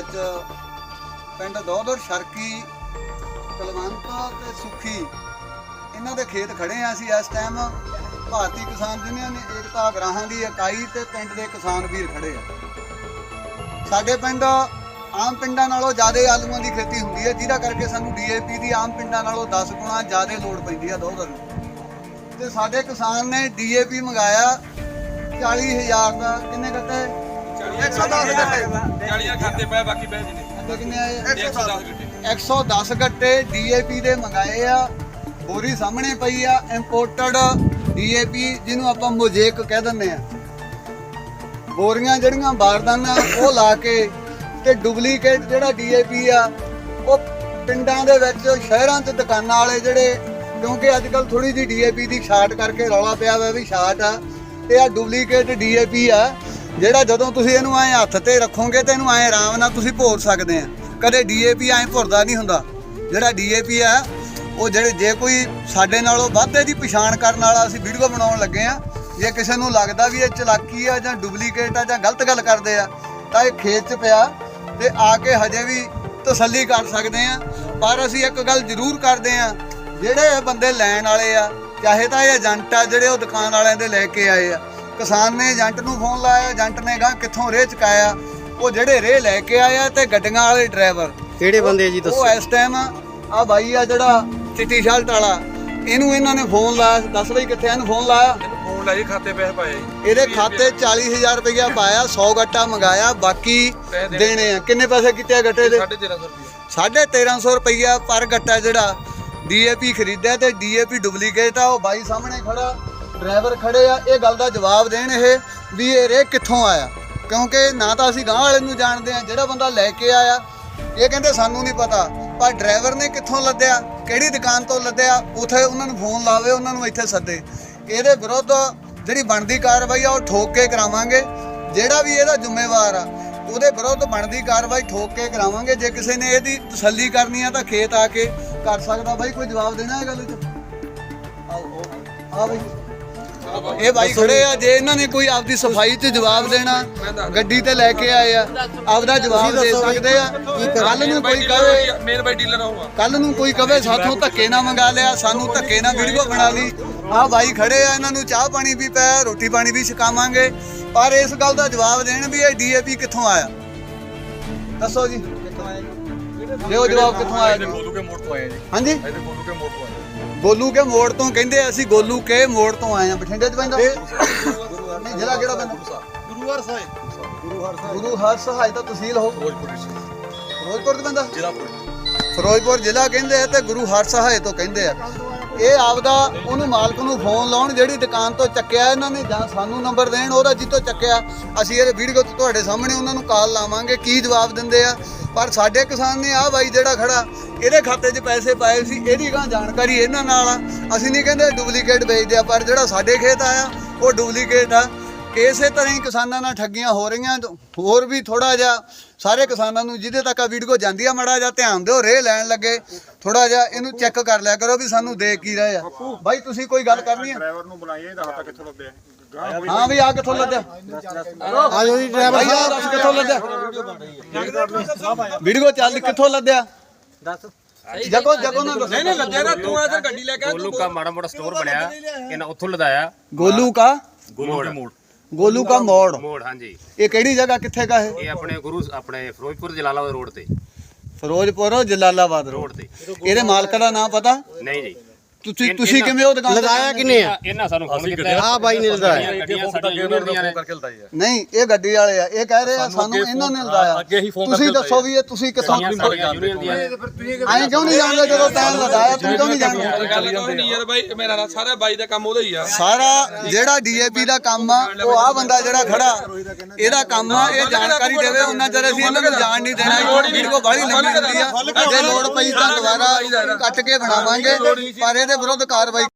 ਵਿੱਚ ਪਿੰਡ ਦੋਦਰ ਸ਼ਰਕੀ, ਕਲਵੰਤ ਤੇ ਸੁਖੀ, ਇਹਨਾਂ ਦੇ ਖੇਤ ਖੜੇ ਆ ਅਸੀਂ ਇਸ ਟਾਈਮ ਭਾਰਤੀ ਕਿਸਾਨ ਯੂਨੀਅਨ ਏਕਤਾ ਗ੍ਰਾਹਾਂ ਦੀ ਇਕਾਈ ਤੇ ਪਿੰਡ ਦੇ ਕਿਸਾਨ ਵੀਰ ਖੜੇ ਆ। ਸਾਡੇ ਪਿੰਡ ਆਮ ਪਿੰਡਾਂ ਨਾਲੋਂ ਜ਼ਿਆਦਾ ਆਲੂਆਂ ਦੀ ਖੇਤੀ ਹੁੰਦੀ ਹੈ, ਜਿਹਦਾ ਕਰਕੇ ਸਾਨੂੰ ਡੀਏਪੀ ਦੀ ਆਮ ਪਿੰਡਾਂ ਨਾਲੋਂ 10 ਗੁਣਾ ਜ਼ਿਆਦਾ ਲੋੜ ਪੈਂਦੀ ਹੈ ਦੋਦਰ ਨੂੰ। ਤੇ ਸਾਡੇ ਕਿਸਾਨ ਨੇ ਡੀਏਪੀ ਮੰਗਾਇਆ 40000 ਦਾ, ਕਿੰਨੇ ਕੱਟੇ 110 ਕੱਟੇ 40 ਖਾਤੇ ਪਏ ਬਾਕੀ ਪਏ ਜੀ ਕਿੰਨੇ ਆਏ? 110 ਗੱਟੇ। 110 ਗੱਟੇ ਡੀਏਪੀ ਦੇ ਮੰਗਾਏ ਆ। ਬੋਰੀ ਸਾਹਮਣੇ ਪਈ ਆ ਇੰਪੋਰਟਡ ਡੀਏਪੀ ਜਿਹਨੂੰ ਆਪਾਂ ਮੋਜ਼ੇਕ ਕਹਿ ਦਿੰਦੇ ਆ। ਬੋਰੀਆਂ ਜਿਹੜੀਆਂ ਬਾਰਦਾਨਾ ਉਹ ਲਾ ਕੇ ਤੇ ਡੁਪਲੀਕੇਟ ਜਿਹੜਾ ਡੀਏਪੀ ਆ ਉਹ ਪਿੰਡਾਂ ਦੇ ਵਿੱਚ ਸ਼ਹਿਰਾਂ 'ਚ ਦੁਕਾਨਾਂ ਵਾਲੇ ਜਿਹੜੇ ਕਿਉਂਕਿ ਅੱਜ ਕੱਲ ਥੋੜੀ ਜਿਹੀ ਡੀਏਪੀ ਦੀ ਛਾਟ ਕਰਕੇ ਰੌਲਾ ਪਿਆ ਹੋਇਆ ਵੀ ਛਾਟ ਆ। ਤੇ ਆ ਡੁਪਲੀਕੇਟ ਡੀਏਪੀ ਆ ਜਿਹੜਾ ਜਦੋਂ ਤੁਸੀਂ ਇਹਨੂੰ ਐ ਹੱਥ ਤੇ ਰੱਖੋਗੇ ਤੇ ਇਹਨੂੰ ਐ ਆਰਾਮ ਨਾਲ ਤੁਸੀਂ ਭੋਰ ਸਕਦੇ ਆ। ਕਦੇ ਡੀਏਪੀ ਐ ਭੁਰਦਾ ਨਹੀਂ ਹੁੰਦਾ। ਜਿਹੜਾ ਡੀਏਪੀ ਆ, ਉਹ ਜਿਹੜੇ ਜੇ ਕੋਈ ਸਾਡੇ ਨਾਲੋਂ ਵੱਧ ਇਹਦੀ ਪਛਾਣ ਕਰਨ ਵਾਲਾ ਅਸੀਂ ਵੀਡੀਓ ਬਣਾਉਣ ਲੱਗੇ ਆ, ਜੇ ਕਿਸੇ ਨੂੰ ਲੱਗਦਾ ਵੀ ਇਹ ਚਲਾਕੀ ਆ ਜਾਂ ਡੁਪਲੀਕੇਟ ਆ ਜਾਂ ਗਲਤ ਗੱਲ ਕਰਦੇ ਆ, ਤਾਂ ਇਹ ਖੇਤ 'ਚ ਪਿਆ ਤੇ ਆ ਕੇ ਹਜੇ ਵੀ ਤਸੱਲੀ ਕਰ ਸਕਦੇ ਆ। ਪਰ ਅਸੀਂ ਇੱਕ ਗੱਲ ਜ਼ਰੂਰ ਕਰਦੇ ਆ, ਜਿਹੜੇ ਇਹ ਬੰਦੇ ਲੈਣ ਵਾਲੇ ਆ, ਚਾਹੇ ਤਾਂ ਇਹ ਏਜੰਟ ਆ ਜਿਹੜੇ ਉਹ ਦੁਕਾਨ ਵਾਲਿਆਂ ਦੇ ਲੈ ਕੇ ਆਏ ਆ ਕਿਸਾਨ ਨੇ ਏਜੰਟ ਨੂੰ ਫੋਨ ਲਾਇਆ ਏਜੰਟ ਨੇ ਗਾ ਕਿੱਥੋਂ ਰੇਹ ਚਕਾਇਆ? ਉਹ ਜਿਹੜੇ ਰੇਹ ਲੈ ਕੇ ਆਏ ਆ ਤੇ ਗੱਡੀਆਂ ਵਾਲੇ ਡਰਾਈਵਰ। ਕਿਹੜੇ ਬੰਦੇ ਜੀ ਦੱਸੋ। ਉਹ ਇਸ ਟਾਈਮ ਆ ਬਾਈ ਆ ਜਿਹੜਾ ਚਿੱਟੀ ਸ਼ਰਟ ਵਾਲਾ। ਇਹਨੂੰ ਇਹਨਾਂ ਨੇ ਫੋਨ ਲਾਇਆ ਦੱਸ ਬਈ ਕਿੱਥੇ? ਇਹਨੂੰ ਫੋਨ ਲਾਇਆ। ਫੋਨ ਲਾਈ ਖਾਤੇ ਪੈਸੇ ਪਾਏ। ਇਹਦੇ ਖਾਤੇ 40000 ਰੁਪਇਆ ਪਾਇਆ 100 ਗੱਟਾ ਮੰਗਾਇਆ ਬਾਕੀ ਦੇਣੇ ਆ। ਕਿੰਨੇ ਪੈਸੇ ਕੀਤੇ ਆ ਗੱਟੇ ਦੇ? 1350 ਰੁਪਏ 1350 ਰੁਪਇਆ ਪਰ ਗੱਟਾ ਜਿਹੜਾ ਡੀਏਪੀ ਖਰੀਦਿਆ ਤੇ ਡੀਏਪੀ ਡੁਪਲੀਕੇਟ ਆ ਉਹ ਬਾਈ ਸਾਹਮਣੇ ਖੜਾ। ਡਰਾਈਵਰ ਖੜੇ ਆ, ਇਹ ਗੱਲ ਦਾ ਜਵਾਬ ਦੇਣ ਇਹ ਵੀ ਇਹ ਰੇ ਕਿੱਥੋਂ ਆਇਆ? ਕਿਉਂਕਿ ਨਾ ਤਾਂ ਅਸੀਂ ਗਾਂਹ ਵਾਲੇ ਨੂੰ ਜਾਣਦੇ ਆ, ਜਿਹੜਾ ਬੰਦਾ ਲੈ ਕੇ ਆਇਆ, ਇਹ ਕਹਿੰਦੇ ਸਾਨੂੰ ਨਹੀਂ ਪਤਾ। ਪਰ ਡਰਾਈਵਰ ਨੇ ਕਿੱਥੋਂ ਲੱਦਿਆ, ਕਿਹੜੀ ਦੁਕਾਨ ਤੋਂ ਲੱਦਿਆ, ਉਥੇ ਉਹਨਾਂ ਨੂੰ ਫੋਨ ਲਾਵੇ, ਉਹਨਾਂ ਨੂੰ ਇੱਥੇ ਸੱਦੇ। ਇਹਦੇ ਵਿਰੁੱਧ ਜਿਹੜੀ ਬਣਦੀ ਕਾਰਵਾਈ ਆ, ਉਹ ਠੋਕ ਕੇ ਕਰਾਵਾਂਗੇ। ਜਿਹੜਾ ਵੀ ਇਹਦਾ ਜ਼ਿੰਮੇਵਾਰ ਆ, ਉਹਦੇ ਵਿਰੁੱਧ ਬਣਦੀ ਕਾਰਵਾਈ ਠੋਕ ਕੇ ਕਰਾਵਾਂਗੇ। ਜੇ ਕਿਸੇ ਨੇ ਇਹਦੀ ਤਸੱਲੀ ਕਰਨੀ ਆ, ਤਾਂ ਖੇਤ ਆ ਕੇ ਕਰ ਸਕਦਾ। ਬਾਈ, ਕੋਈ ਜਵਾਬ ਦੇਣਾ ਹੈ ਗੱਲ 'ਚ? ਆਓ ਆ ਬਾਈ। ਇਹ ਬਾਈ ਖੜੇ ਆ ਜੇ ਇਹਨਾਂ ਨੇ ਕੋਈ ਆਪਦੀ ਸਫ਼ਾਈ 'ਚ ਜਵਾਬ ਦੇਣਾ ਗੱਡੀ ਤੇ ਲੈ ਕੇ ਆਏ ਆ ਆਪਦਾ ਜਵਾਬ ਦੇ ਸਕਦੇ ਆ। ਕੱਲ ਨੂੰ ਕੋਈ ਕਵੇ ਮੇਨ ਬਾਈ ਡੀਲਰ ਆਉਂਗਾ ਕੱਲ ਨੂੰ ਕੋਈ ਕਵੇ ਸਾਥੋਂ ਧੱਕੇ ਨਾ ਮੰਗਾ ਲਿਆ ਸਾਨੂੰ ਧੱਕੇ ਨਾ ਵੀਡੀਓ ਬਣਾ ਲਈ। ਆਹ ਬਾਈ ਖੜੇ ਆ ਇਹਨਾਂ ਨੂੰ ਚਾਹ ਪਾਣੀ ਵੀ ਪਿਆ ਰੋਟੀ ਪਾਣੀ ਵੀ ਛਕਾਵਾਂਗੇ। ਪਰ ਇਸ ਗੱਲ ਦਾ ਜਵਾਬ ਦੇਣ ਵੀ ਇਹ ਡੀਏਪੀ ਕਿੱਥੋਂ ਆਇਆ? ਦੱਸੋ ਜੀ ਕਿੱਥੋਂ ਆਇਆ ਜੀ ਦਿਓ ਜਵਾਬ ਕਿੱਥੋਂ ਆਇਆ ਜੀ ਗੋਲੂ ਕੇ ਮੋੜ ਤੋਂ ਆਏ ਜੀ। ਹਾਂਜੀ? ਇਹਦੇ ਗੋਲੂ ਕੇ ਮੋੜ ਤੋਂ ਆਏ ਗੋਲੂ ਕੇ ਮੋੜ ਤੋਂ ਕਹਿੰਦੇ ਅਸੀਂ ਗੋਲੂ ਕੇ ਮੋੜ ਤੋਂ ਆਏ ਆ। ਬਠਿੰਡੇ ਚ ਪੈਂਦਾ? ਨਹੀਂ ਜ਼ਿਲ੍ਹਾ ਕਿਹੜਾ ਪੈਂਦਾ? ਗੁਰੂ ਹਰ ਸਾਹਿਬ। ਗੁਰੂ ਹਰ ਗੁਰੂ ਹਰ ਸਹਾਇ ਤਾਂ ਤਹਿਸੀਲ ਹੋ? ਫਿਰੋਜ਼ਪੁਰ ਫਿਰੋਜ਼ਪੁਰ ਚ ਪੈਂਦਾ? ਜ਼ਿਲ੍ਹਾ ਫਿਰੋਜ਼ਪੁਰ ਫਿਰੋਜ਼ਪੁਰ ਜ਼ਿਲ੍ਹਾ ਕਹਿੰਦੇ ਆ ਤੇ ਗੁਰੂ ਹਰ ਸਹਾਇ ਤੋਂ ਕਹਿੰਦੇ ਆ। ਇਹ ਆਪਦਾ ਉਹਨੂੰ ਮਾਲਕ ਨੂੰ ਫੋਨ ਲਾਉਣ ਜਿਹੜੀ ਦੁਕਾਨ ਤੋਂ ਚੱਕਿਆ ਇਹਨਾਂ ਨੇ ਜਾਂ ਸਾਨੂੰ ਨੰਬਰ ਦੇਣ, ਉਹਦਾ ਜਿੱਤੋਂ ਚੱਕਿਆ। ਅਸੀਂ ਇਹ ਵੀਡੀਓ ਤੁਹਾਡੇ ਸਾਹਮਣੇ ਉਹਨਾਂ ਨੂੰ ਕਾਲ ਲਾਵਾਂਗੇ, ਕੀ ਜਵਾਬ ਦਿੰਦੇ ਆ। ਪਰ ਸਾਡੇ ਕਿਸਾਨ ਨੇ ਆ ਬਾਈ ਜਿਹੜਾ ਖੜਾ, ਇਹਦੇ ਖਾਤੇ 'ਚ ਪੈਸੇ ਪਾਏ ਸੀ, ਇਹਦੀ ਗਾਂ ਜਾਣਕਾਰੀ ਇਹਨਾਂ ਨਾਲ ਆ। ਅਸੀਂ ਨਹੀਂ ਕਹਿੰਦੇ ਡੁਪਲੀਕੇਟ ਵੇਚਦੇ ਆ, ਪਰ ਜਿਹੜਾ ਸਾਡੇ ਖੇਤ ਆਇਆ, ਉਹ ਡੁਪਲੀਕੇਟ ਆ। ਇਸੇ ਤਰ੍ਹਾਂ ਹੀ ਕਿਸਾਨਾਂ ਨਾਲ ਠੱਗੀਆਂ ਹੋ ਰਹੀਆਂ ਹੋਰ ਵੀ ਥੋੜਾ ਜਿਹਾ ਸਾਰੇ ਕਿਸਾਨਾਂ ਨੂੰ ਜਿਹਦੇ ਤੱਕ ਆ ਵੀਡੀਓ ਜਾਂਦੀ ਆ ਮੜਾ ਜਿਹਾ ਧਿਆਨ ਦਿਓ ਰੇ ਲੈਣ ਲੱਗੇ ਥੋੜਾ ਜਿਹਾ ਇਹਨੂੰ ਚੈੱਕ ਕਰ ਲਿਆ ਕਰੋ ਵੀ ਸਾਨੂੰ ਦੇ ਕੀ ਰਹੇ ਆ। ਬਾਈ ਤੁਸੀਂ ਕੋਈ ਗੱਲ ਕਰਨੀ ਆ? ਡਰਾਈਵਰ ਨੂੰ ਬੁਲਾਈਏ ਇਹਦਾ ਹੱਥ ਕਿੱਥੋਂ ਲੱਭਿਆ? ਗਾਂ ਹਾਂ ਵੀ ਆ ਕਿੱਥੋਂ ਲੱਦਿਆ ਆਜੋ ਜੀ ਡਰਾਈਵਰ ਦੱਸ ਕਿੱਥੋਂ ਲੱਦਿਆ ਵੀਡੀਓ ਚੱਲ ਕਿੱਥੋਂ ਲੱਦਿਆ ਦੱਸ। ਜਗੋ ਜਗੋ ਨਾ ਨਹੀਂ ਨਹੀਂ ਲੱਦਿਆ ਨਾ ਤੂੰ ਆ ਗੱਡੀ ਲੈ ਕੇ ਗੋਲੂ ਕਾ ਮਾੜਾ ਮੋਟਾ ਸਟੋਰ ਬਣਿਆ ਇਹਨਾਂ ਉੱਥੋਂ ਲਦਾਇਆ। ਗੋਲੂ ਕਾ? ਗੋਲੂ ਦੇ ਮੋੜ। ਗੋਲੂ ਕਾ ਮੋੜ। ਮੋੜ ਹਾਂਜੀ। ਇਹ ਕਿਹੜੀ ਜਗ੍ਹਾ ਕਿੱਥੇ ਕਾ ਹੈ ਇਹ ਆਪਣੇ ਗੁਰੂ ਆਪਣੇ ਫਿਰੋਜ਼ਪੁਰ ਜਲਾਲਾਬਾਦ ਰੋਡ ਤੇ। ਫਿਰੋਜ਼ਪੁਰ ਜਲਾਲਾਬਾਦ ਰੋਡ ਤੇ। ਇਹਦੇ ਮਾਲਕ ਦਾ ਨਾਮ ਪਤਾ? ਨਹੀਂ ਜੀ। ਤੁਸੀਂ ਤੁਸੀਂ ਕਿਵੇਂ ਉਹ ਦੁਕਾਨ ਤੇ- ਲਗਾਇਆ ਕਿਨੇ ਆ? ਇਹਨਾਂ ਸਾਨੂੰ ਫੋਨ ਕੀਤਾ ਆ ਬਾਈ ਨੇ ਲਦਾਇਆ ਗੱਡੀਆਂ ਸਾਡੀਆਂ ਯੂਨੀਅਨ ਦੀਆਂ ਨੇ। ਕਰਕੇ ਲਦਾਈ ਆ ਨਹੀਂ ਇਹ ਗੱਡੀ ਵਾਲੇ ਆ। ਇਹ ਕਹਿ ਰਹੇ ਆ ਸਾਨੂੰ ਇਹਨਾਂ ਨੇ ਫੋਨ ਤੁਸੀਂ ਦੱਸੋ ਵੀ ਇਹ ਤੁਸੀਂ ਕਿੱਥੋਂ। ਐਂ ਕਿਉਂ ਨਹੀਂ ਜਾਣਦੇ ਜਦੋਂ ਟਾਈਮ ਲਦਾਇਆ ਤੁਸੀਂ ਕਿਉਂ ਨਹੀਂ ਜਾਣਦੇ? ਗੱਲ ਕੋਈ ਨਹੀਂ ਯਾਰ ਬਾਈ ਮੇਰਾ ਨਾ ਸਾਰਾ ਬਾਈ ਦਾ ਕੰਮ ਉਹਦਾ ਹੀ ਆ। ਸਾਰਾ ਜਿਹੜਾ ਡੀਏਪੀ ਦਾ ਕੰਮ ਆ ਉਹ ਆ ਬੰਦਾ ਜਿਹੜਾ ਖੜਾ ਇਹਦਾ ਕੰਮ ਆ ਇਹ ਜਾਣਕਾਰੀ ਦੇਵੇ। ਉਹਨਾਂ ਚਿਰ ਅਸੀਂ ਇਹਨਾਂ ਨੂੰ ਜਾਣ ਨਹੀਂ ਦੇਣਾ। ਵੀਡੀਓ ਬਾਹਲੀ ਲੰਮੀ ਹੁੰਦੀ ਆ। ਜੇ ਲੋੜ ਪਈ ਤਾਂ ਦੁਬਾਰਾ ਕੱਟ ਕੇ ਬਣਾਵਾਂਗੇ। ਪਰ ਇਹਦੇ ਵਿਰੁੱਧ ਕਾਰਵਾਈ